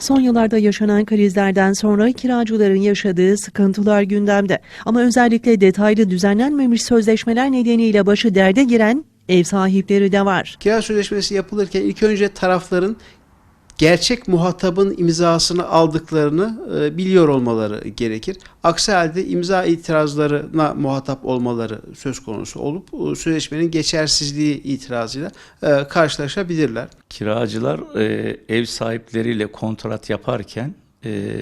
Son yıllarda yaşanan krizlerden sonra kiracıların yaşadığı sıkıntılar gündemde. Ama özellikle detaylı düzenlenmemiş sözleşmeler nedeniyle başı derde giren ev sahipleri de var. Kira sözleşmesi yapılırken ilk önce tarafların gerçek muhatabın imzasını aldıklarını e, biliyor olmaları gerekir. Aksi halde imza itirazlarına muhatap olmaları söz konusu olup e, sözleşmenin geçersizliği itirazıyla e, karşılaşabilirler. Kiracılar e, ev sahipleriyle kontrat yaparken e,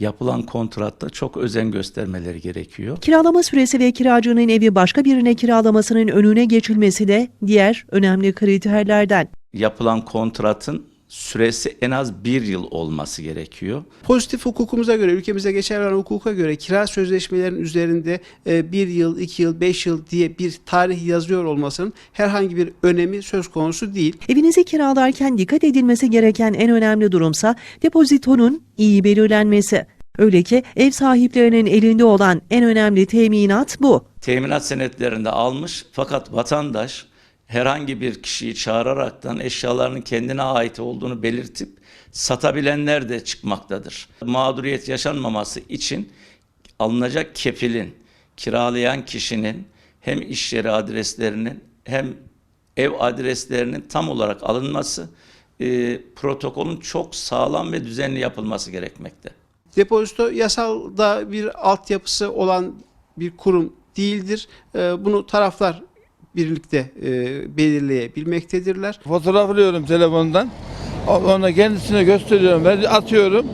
yapılan kontratta çok özen göstermeleri gerekiyor. Kiralama süresi ve kiracının evi başka birine kiralamasının önüne geçilmesi de diğer önemli kriterlerden. Yapılan kontratın süresi en az bir yıl olması gerekiyor. Pozitif hukukumuza göre, ülkemize geçerli olan hukuka göre kira sözleşmelerinin üzerinde e, bir yıl, iki yıl, beş yıl diye bir tarih yazıyor olmasının herhangi bir önemi söz konusu değil. Evinizi kiralarken dikkat edilmesi gereken en önemli durumsa depozitonun iyi belirlenmesi. Öyle ki ev sahiplerinin elinde olan en önemli teminat bu. Teminat senetlerinde almış fakat vatandaş herhangi bir kişiyi çağıraraktan eşyalarının kendine ait olduğunu belirtip satabilenler de çıkmaktadır. Mağduriyet yaşanmaması için alınacak kefilin, kiralayan kişinin hem iş yeri adreslerinin hem ev adreslerinin tam olarak alınması, e, protokolün çok sağlam ve düzenli yapılması gerekmekte. Depozito yasalda bir altyapısı olan bir kurum değildir. E, Bunu taraflar birlikte e, belirleyebilmektedirler. Fotoğraf alıyorum telefondan. Onu kendisine gösteriyorum. Ben atıyorum.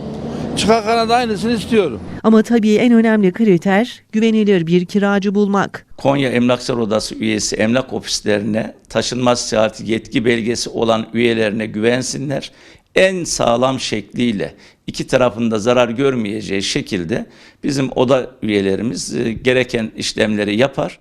Çıkarken de aynısını istiyorum. Ama tabii en önemli kriter güvenilir bir kiracı bulmak. Konya Emlakçılar Odası üyesi emlak ofislerine taşınmaz saati yetki belgesi olan üyelerine güvensinler. En sağlam şekliyle iki tarafında zarar görmeyeceği şekilde bizim oda üyelerimiz e, gereken işlemleri yapar.